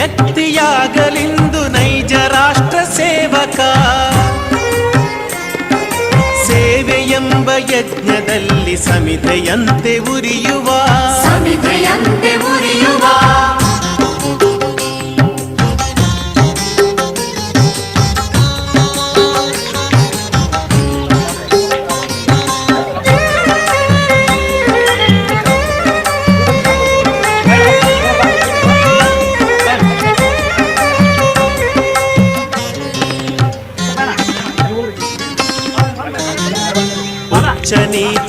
ವ್ಯಕ್ತಿಯಾಗಲಿಂದು ನೈಜ ರಾಷ್ಟ್ರ ಸೇವಕ. ಸೇವೆಯೆಂಬ ಯಜ್ಞದಲ್ಲಿ ಸಮಿತೆಯಂತೆ ಉರಿಯುವ. ಸಮಿಧೆಯಂತೆ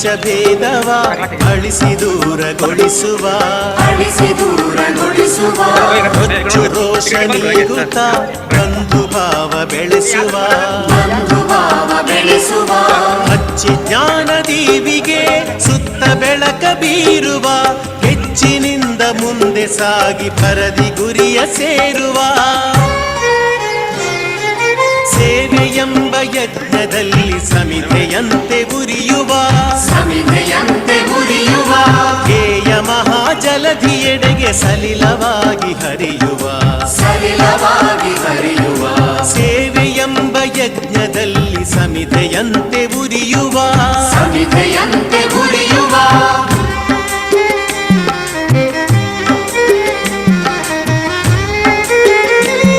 ನೀಚ ಭೇದವ ಅಳಿಸಿ ದೂರಗೊಳಿಸುವ. ಹೊಚ್ಚು ರೋಷ ನೀಗುತ್ತ ಬಂಧು ಭಾವ ಬೆಳೆಸುವ. ಬಂಧು ಭಾವ ಬೆಳೆಸುವ. ಹಚ್ಚಿ ಜ್ಞಾನ ದೀವಿಗೆ ಸುತ್ತ ಬೆಳಕ ಬೀರುವ. ಹೆಚ್ಚಿನಿಂದ ಮುಂದೆ ಸಾಗಿ ಪರದಿ ಗುರಿಯ ಸೇರುವ. ಯಜ್ಞದಲ್ಲಿ ಸಮಿತೆಯಂತೆ ಉರಿಯುವ ಸಮಿತೆಯಂತೆ ಉರಿಯುವ ಹೇಯ ಮಹಾಜಲಧಿಯೆಡೆಗೆ ಸಲಿಲವಾಗಿ ಹರಿಯುವ ಸಲಿಲವಾಗಿ ಹರಿಯುವ ಎಂಬ ಯಜ್ಞದಲ್ಲಿ ಸಮಿತೆಯಂತೆ ಉರಿಯುವ ಸಮಿಧೆಯಂತೆ